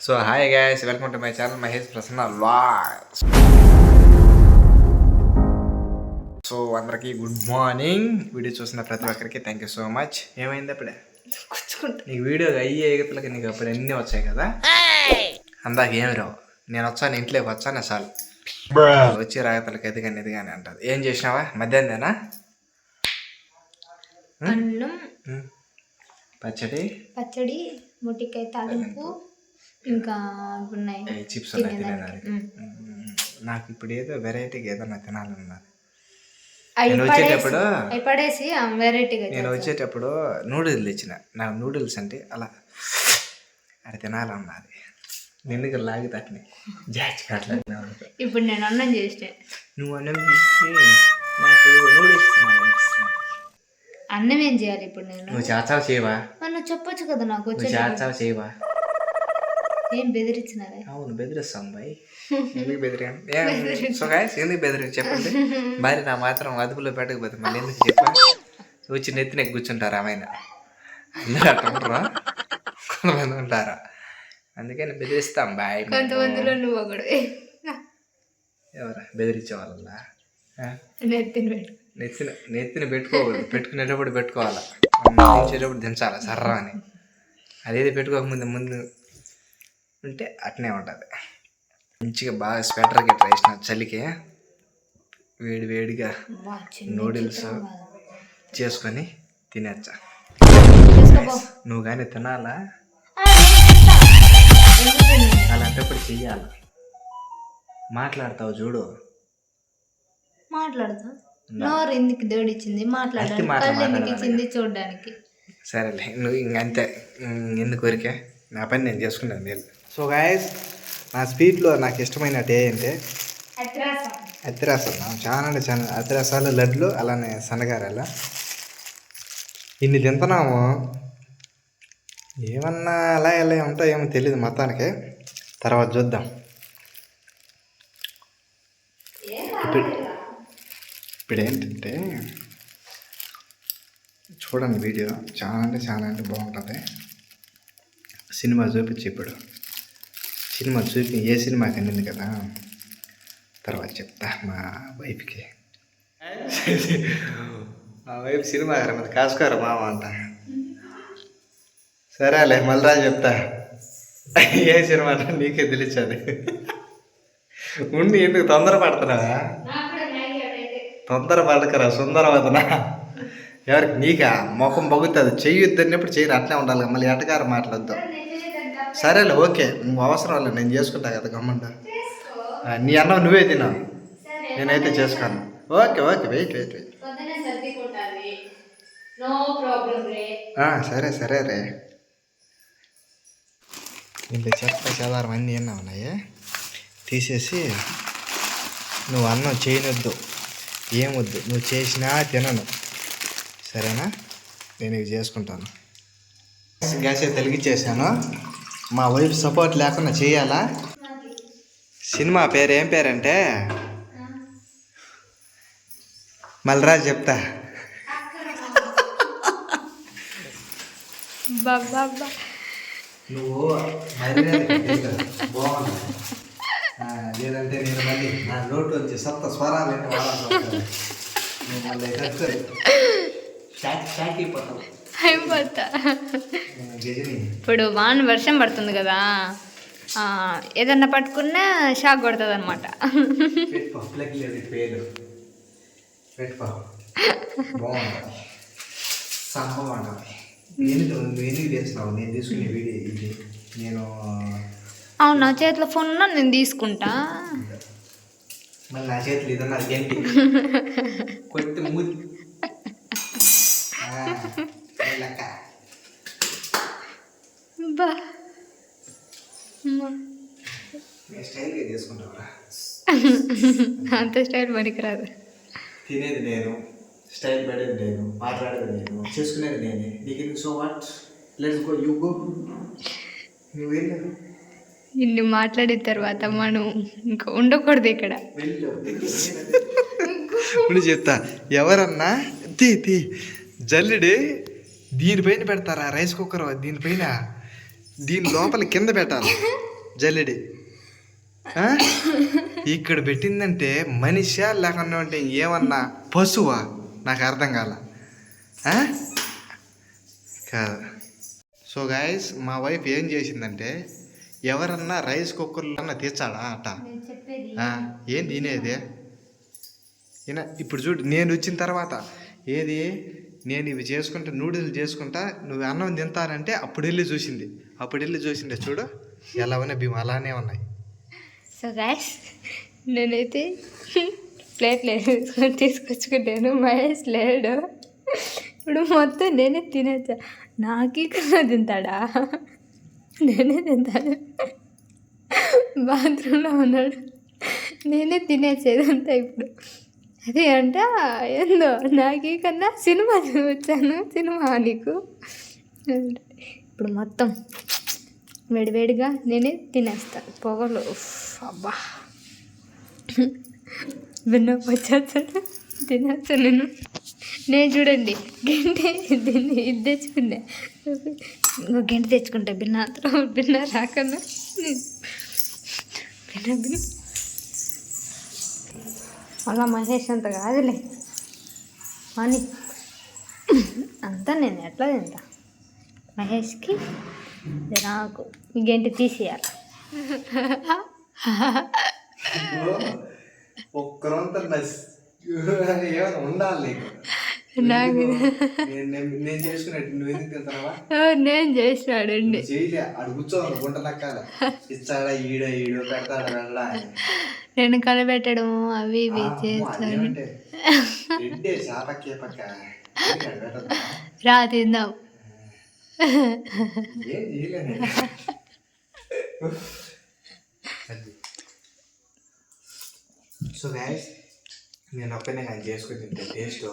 So hi guys welcome to my channel Mahesh Prasanna logs. So అందరికీ good morning. Video చూసిన ప్రతి ఒక్కరికి thank you so much ఏమైంది అప్పుడే? కూర్చుకుంటా. నీకు వీడియో అయ్యే ఎగతులకి నీకు అప్పుడు అన్నీ వచ్చాయి కదా? అందాక ఏమి రావు. నేను వచ్చాను ఇంట్లోకి వచ్చాను చాలు వచ్చి రాగతలకి ఎదిగాని ఎదిగాని అంటది. ఏం చేసినావా? ఉమ్. పచ్చడి? పచ్చడి మొటికాయ తాలింపు. ఇంకా ఉన్నాయి చిప్స్ ఉన్నాయి తినేదానికి. నాకు ఇప్పుడు ఏదో వెరైటీగా ఏదన్నా తినాలన్నది నేను వచ్చేటప్పుడు పడేసి వెరైటీగా నేను వచ్చేటప్పుడు నూడిల్స్ తెచ్చిన నాకు నూడిల్స్ అంటే అలా అది. తినాలన్నది ఎందుకు లాగి తట్టినాయి. జాచి ఇప్పుడు నేను అన్నం చేసిన నువ్వు అన్నం తీసి నాకు నూడిల్స్ అన్నం ఏం చేయాలి ఇప్పుడు నేను? నువ్వు చాచావు చేయవా? మనం చెప్పొచ్చు కదా నాకు నువ్వు వచ్చే చాచావు చేయవా? ఏం బెదిరించినారే అవును బెదిరిస్తాం బాయ్. ఎందుకు బెదిరాను సో గాయస్ ఎందుకు బెదిరి చెప్పండి? భార్య నా మాత్రం అదుపులో పెట్టకపోతే మళ్ళీ ఎందుకు చెప్పా వచ్చి నెత్తిన కూర్చుంటారు ఆమెన. అందరూ అట్లా ఉంటారా? కొంతమంది ఉంటారా? అందుకని బెదిరిస్తాం బాయ్. కొంతమందిలో నువ్వు ఒకడు. ఎవరా? బెదిరించే వాళ్ళ నెత్తిన నెత్తిన నెత్తిన పెట్టుకోకూడదు. పెట్టుకునేటప్పుడు పెట్టుకోవాలా. దించేటప్పుడు దించాలి? సర్రా అని. అదేది పెట్టుకోకముందు ముందు ఉంటే అట్నే ఉంటుంది. మంచిగా బాగా స్వెటర్ గిట్ర వేసిన చలికి వేడి వేడిగా నూడిల్స్. చేసుకొని తినేచ్చా. నువ్వు కానీ తినాలా? అలాంటప్పుడు చెయ్యాలి? మాట్లాడతావు చూడు. మాట్లాడతా? నోరు ఎందుకు దేవుడిచ్చింది మాట్లాడడానికి ఎందుకు. ఇచ్చింది చూడడానికి? సరేలే నువ్వు ఇంకంతే ఇంక ఎందుకు కోరికే నా పని నేను చేసుకున్నాను నేను సో గాయస్ నా స్వీట్లో నాకు ఇష్టమైన టే అంటే అతిరాసాలు చాలా అంటే చాలా. అతిరాసాలు లడ్లు అలానే సన్నగారెల ఇన్ని తింటున్నాము. ఏమన్నా అలా ఎలా ఉంటాయేమో తెలియదు మొత్తానికి. తర్వాత చూద్దాం. ఇప్పుడు ఇప్పుడు ఏంటంటే చూడండి వీడియో. చాలా అంటే చాలా అంటే బాగుంటుంది. సినిమా చూపించి ఇప్పుడు. సినిమా చూపి ఏ సినిమా కనింది కదా? తర్వాత చెప్తా మా వైఫ్కి. మా వైఫ్ సినిమా మరి కాసుకోరా మామ అంట. సరేలే మళ్ళీ చెప్తా. ఏ సినిమా అంటే నీకే తెలిసాది ఉండి ఎందుకు తొందర పడుతున్నావా? తొందర పడకరా సుందరవదన ఎవరికి? నీకా? ముఖం బొగుతుంది. చెయ్యి అన్నప్పుడు చేయను అట్లే ఉండాలి మళ్ళీ ఎటగారు మాట్లాడద్దు. సరేలే ఓకే. నువ్వు అవసరం లేదు నేను చేసుకుంటా కదా గమ్మంట నీ అన్నం నువ్వే తినా. నేనైతే చేసుకోను okay okay wait wait wait. సరే సరే రే. ఇంత చెత్త చెదారం అన్నీ ఎన్న ఉన్నాయి? తీసేసి నువ్వు అన్నం చేయనొద్దు. ఏమొద్దు. నువ్వు చేసినా తినను. సరేనా? నేను ఇవి చేసుకుంటాను. గ్యాస్ అయితే మా వైఫ్ సపోర్ట్ లేకుండా చేయాలా? సినిమా పేరు ఏం పేరంటే? మళ్ళరా చెప్తా. నువ్వు బాగున్నా లేదంటే నేను మళ్ళీ నా నోటు వచ్చి సప్త స్వరాలు అంటే నువ్వు మళ్ళీ షాక్ షాక్ అయిపోతావు. అయిపోతా. ఇప్పుడు వాన వర్షం పడుతుంది కదా ఏదన్నా పట్టుకున్నా షాక్ కొడుతుంది అనమాట అవును నా చేతిలో ఫోన్ ఉన్నా నేను తీసుకుంటా. మళ్ళీ నా చేతులు ఇదన్నా కొట్టి అంత స్టైల్ పనికిరాదు తినేది నేను స్టైల్ పడేది నేను మాట్లాడేది నేను చేసుకునేది నేనే. నీకు ఎందుకు so what let's go you go నువ్వు వెళ్ళు ఇన్ని మాట్లాడిన తర్వాత మనం ఇంకా ఉండకూడదు ఇక్కడ. ఇప్పుడు చెప్తా. ఎవరన్నా తీ తీ. జల్లెడి దీనిపైన పెడతారా? రైస్ కుక్కర్ దీనిపైన? దీని లోపల కింద పెట్టాలి. జల్లెడి? ఇక్కడ పెట్టిందంటే మనిషా లేకుండా అంటే ఏమన్నా పశువా? నాకు అర్థం కాల? కాదు. సో గాయస్ మా వైఫ్ ఏం చేసిందంటే ఎవరన్నా రైస్ కుక్కర్లో తీర్చాడా ఆ, ఏం తినేది? ఈయన ఇప్పుడు చూడు నేను వచ్చిన తర్వాత ఏది? నేను ఇవి చేసుకుంటా నూడిల్స్ చేసుకుంటా నువ్వు అన్నం తింటానంటే అప్పుడు వెళ్ళి చూసింది. అప్పుడు వెళ్ళి చూసిండే చూడు. ఎలా ఉన్నాయి భీమ? అలానే ఉన్నాయి. సో గాయస్ నేనైతే ప్లేట్ లేదు. తీసుకొచ్చుకుంటాను. మహేష్ లేడు. ఇప్పుడు మొత్తం నేనే తినేచ్చా నాకే కన్నా తింటాడా? నేనే తింటాను. బాత్రూంలో ఉన్నాడు. నేనే తినేసేది అంతా ఇప్పుడు. అదే అంట ఏందో నాకే కన్నా సినిమా వచ్చాను సినిమా నీకు. ఇప్పుడు మొత్తం వేడివేడిగా నేనే తినేస్తాను. పొగలు అబ్బా. విన్న వచ్చేస్తాను తినేస్తాను నేను. నేను చూడండి గంటే దీన్ని ఇది తెచ్చుకున్నా ఇంకో గంట తెచ్చుకుంటా భిన్నాతో భిన్న రాకన్నా. భిన్న అలా మహేష్ అంత కాదులే. అని అంతా నేను ఎట్లా తింటా? మహేష్కి నాకు ఇంకేంటి తీసేయాలి. ఒక్కరంతా ఏమైనా ఉండాలి నాకు? నేను చేసుకున్నట్టు నువ్వు ఎందుకు తింటావా నేను చేసినాడండి. చేయలే. అడు కూర్చోవాలి గుంట లెక్కాల ఇచ్చాడా ఈడ ఈడో పెడతాడా వెళ్ళా నేను కలబెట్టడం అవి ఇవి చేస్తాను రా తిందాం. సో గైస్ నేను ఒక్కనే కానీ చేసుకుని తింటే టేస్ట్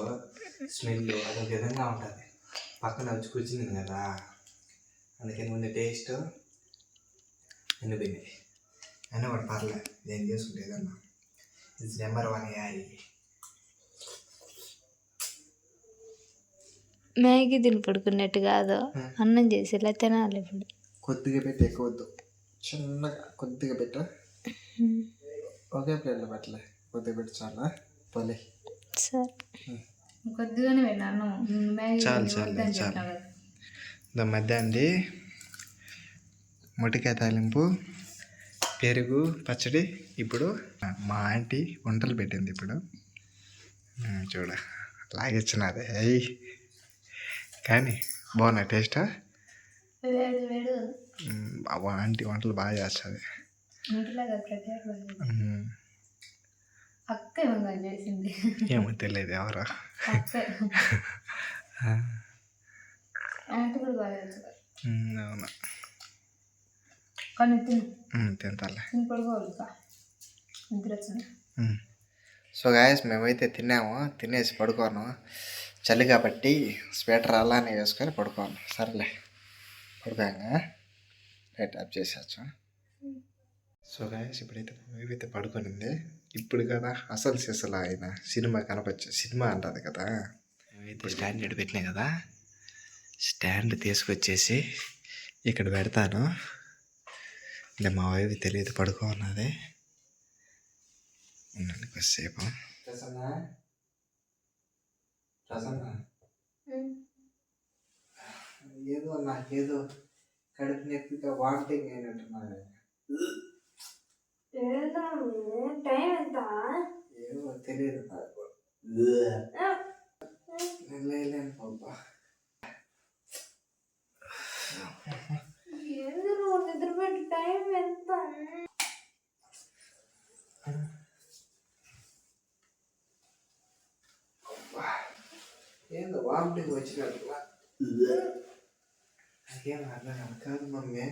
స్మెల్ అదొక విధంగా ఉంటుంది. పక్కన వచ్చి కూర్చుంది కదా అందుకని ముందు టేస్ట్ అనిపోయింది అయినా ఒకటి పర్లేదు నేను చేసుకుంటే ఏదన్నా. ఇట్స్ నెంబర్ వన్ యాయి మ్యాగీ తిని పడుకున్నట్టు కాదు. అన్నం చేసి ఇలా తినాలి ఇప్పుడు? కొద్దిగా పెట్టి ఎక్కువ వద్దు. చిన్నగా కొద్దిగా పెట్టు. ఒకే ప్లేట్లో పెట్టలే. కొద్దిగా పెట్టి చాలా పోలే. సరే. కొద్దిగానే విన్నాను చాలు చాలు చాలు. దా మధ్య అండి మొటికాయ తాలింపు పెరుగు పచ్చడి. ఇప్పుడు మా ఆంటీ వంటలు పెట్టింది ఇప్పుడు. చూడ లాగిచ్చినది అయ్యి కానీ బాగున్నాయి టేస్ట్? ఆంటీ వంటలు బాగా చేస్తుంది. ఏమో తెలియదు ఎవరు. అవును. కానీ తింటాలే. సో గాయస్ మేమైతే తిన్నాము. తినేసి పడుకోను. చలి కాబట్టి స్వెటర్ అలానే వేసుకొని పడుకోను సరేలే. పడుకోగా లైట్ ఆఫ్ చేసేచ్చు సో గాయస్ ఇప్పుడైతే మేమైతే పడుకోనింది. ఇప్పుడు కదా అసలు సిసలు ఆయన సినిమా కనపచ్చు సినిమా అంటుంది కదా. మేమైతే స్టాండ్ పెట్టినాయి కదా. స్టాండ్ తీసుకొచ్చేసి ఇక్కడ పెడతాను. అంటే మా వైపు తెలియదు పడుకోన్నది ఉండండి కొద్దిసేపు. ప్రసన్న ఏదో నాకేదో కడుపు నొప్పిగా వామిటింగ్ అయినట్టున్నది టైం ఎంత? ఏమో తెలియదు నాకు. నేను పాపా ఎందుకు నిద్రపెట్టి టైం ఎంత? ఏందో వామిటింగ్ వచ్చినట్టు నాకేం అర్థం కాదు. కాదు మమ్మీ.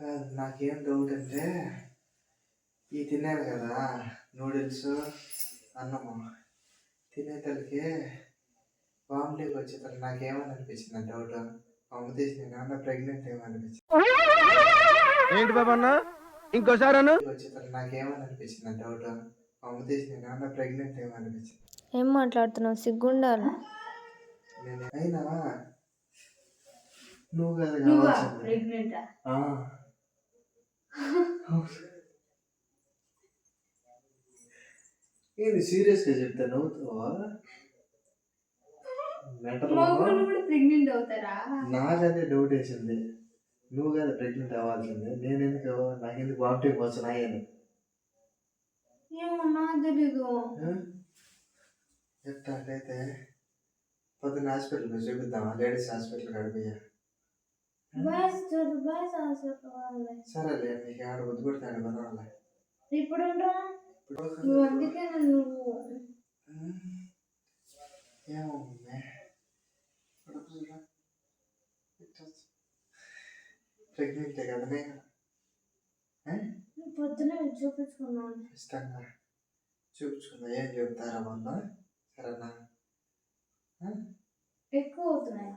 కాదు నాకేం డౌట్ అంటే ఈ తిన్నాను కదా నూడిల్స్ అన్నము. తినేతలకి వామిటింగ్ వచ్చేతలకి నాకేమని అనిపించింది డౌట్ అమ్మ తీసి నేను ప్రెగ్నెంట్ ఏమనిపించింది ఏంటి ఇంకోసారి అను. వచ్చేతలకి నాకేమని అనిపించింది డౌట్ అమ్మ తీసి నేను ప్రెగ్నెంట్ ఏమనిపించింది ఏం మాట్లాడుతున్నావు? సిగ్గుండాలి. ఏంది సీరియస్గా చెప్తే నవ్వుతావా? ప్రెగ్నెంట్ అవుతారా? నాకు అదే డౌట్ వేసింది. నువ్వు కదా ప్రెగ్నెంట్ అవ్వాల్సిందే. నేను ఎందుకు నాకు ఎందుకు వామిటింగ్ వస్తున్నాయని ఏమో నాకు తెలీదు. చెప్తా అయితే పొద్దున్న హాస్పిటల్ పోయి చూపిద్దామా? లేడీస్ హాస్పిటల్ గడిపోయా బాయ్స్ చూడు బాయ్స్ హాస్పిటల్ సరేలే నీకు ఆడ బుద్ధి పెడతాడు ఇప్పుడు ఉండరా? ఇప్పుడు నువ్వు అందుకే నువ్వు ఏమో ప్రెగ్నెంటే కదా నేను. పొద్దున చూపించుకున్నాను. ఇష్టంగా చూపించుకుందా? ఏం చెప్తారా మొన్న? ఎక్కువ అవుతున్నాయా?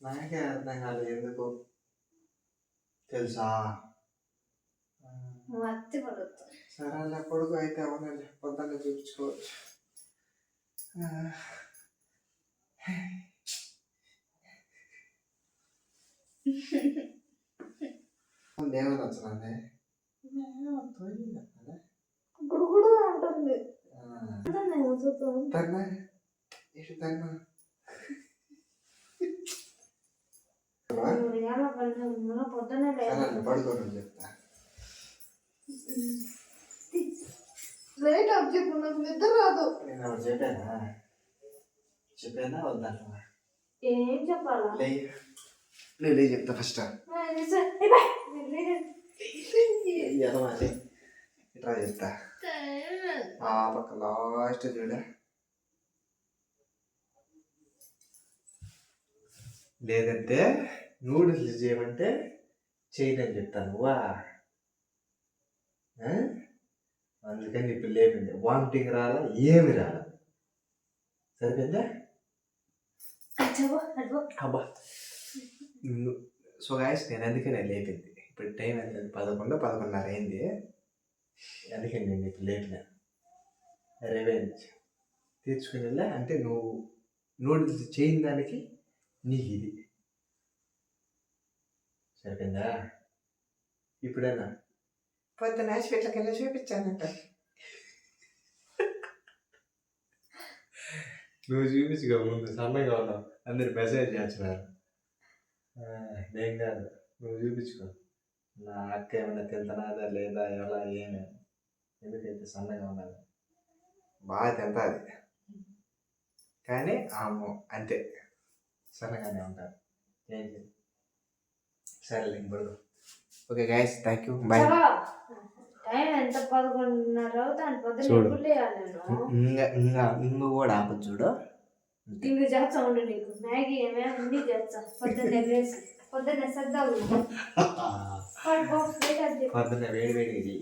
నాకే అర్థం కాలేదు ఎందుకు తెలుసా సరే కొడుకు అయితే అవునండి పొద్దున్నే చూపించుకోవచ్చు ఆ. దేవుడు వచ్చినండి గుడుగుడు అంటుంది. అంటుంది. తన్న ఇటు తన్న నువ్వు ఎలా పడినా మనం పొద్దున్నే సరే లేవాలి. పడుకోండి చెప్తా. లేట్ అప్ చెప్పు నాకు నిద్ర రాదు. నేను ఒకటి చెప్పానా? చెప్పానా? వద్దంటా ఏం చెప్పాలా? లే లే చెప్తా ఫస్ట్. ఎదమాలి ఇట్లా చెప్తా ఆ పక్క లాస్ట్ చూడ లేదంటే నూడిల్స్ చేయమంటే చేయదని చెప్తాను వా? అందుకని ఇప్పుడు లేపింది వామిటింగ్ రాలా ఏమి రాలా సరిపోయిందా. అబ్బా సో గాయస్ నేను అందుకనే లేపింది ఇప్పుడు టైం ఎంత పదకొండు పదకొండున్నర అయింది. అందుకని నేను ఇప్పుడు లేపిన రెవెంజ్ తీర్చుకునేలా అంటే నువ్వు నూడిల్స్ చేయని దానికి నీకు ఇది. సరిపోయిందా? ఇప్పుడైనా పొద్దున హాస్పిటల్కి వెళ్ళి చూపించానంట. నువ్వు చూపించుకో ముందు సన్నగా ఉన్నావు. అందరు మెసేజ్ చేస్తున్నారు. నేను కాదు నువ్వు చూపించుకో. నా అక్క ఏమైనా తింటున్నదా లేదా ఎలా ఏమి? ఎందుకైతే సన్నగా ఉన్నది బాగా తింటుంది. కానీ ఆమె అంతే. సన్నగానే ఉంటారు. ఏంటి? సరేలే ఇప్పుడు okay guys thank you bye. Time ఎంత పదకొండున్నర అవుతాను పొద్దున్న చూడు. ఎప్పుడు లేవాలి నేను ఇంకా ఇంకా ఇంకా కూడా ఆపదు చూడు. ఇంక చేస్తా ఉండు నీకు. మ్యాగీ ఏమే అన్ని చేస్తా పొద్దున్నే పొద్దున్నే సర్దావు. పొద్దున్న వేడి వేడి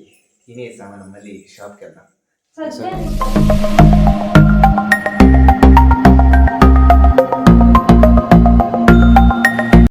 తినేసాం మనం మళ్ళీ షాప్కి వెళ్దాం.